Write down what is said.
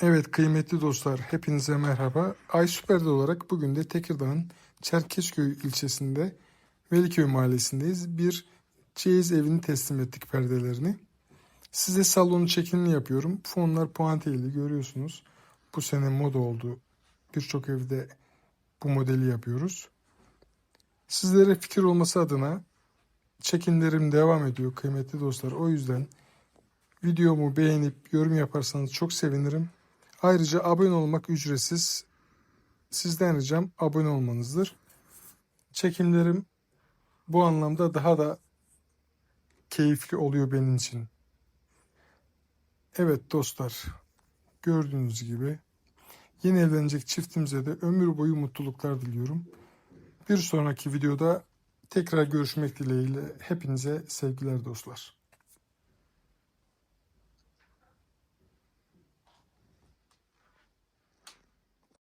Evet kıymetli dostlar hepinize merhaba. Ay Süper'de olarak bugün de Tekirdağ'ın Çerkezköy ilçesinde Veliköy mahallesindeyiz. Bir çeyiz evini teslim ettik perdelerini. Size salonun çekimini yapıyorum. Fonlar puantiyeli görüyorsunuz. Bu sene moda oldu. Birçok evde bu modeli yapıyoruz. Sizlere fikir olması adına çekimlerim devam ediyor kıymetli dostlar. O yüzden videomu beğenip yorum yaparsanız çok sevinirim. Ayrıca abone olmak ücretsiz. Sizden ricam abone olmanızdır. Çekimlerim bu anlamda daha da keyifli oluyor benim için. Evet dostlar, gördüğünüz gibi yeni evlenecek çiftimize de ömür boyu mutluluklar diliyorum. Bir sonraki videoda tekrar görüşmek dileğiyle hepinize sevgiler dostlar.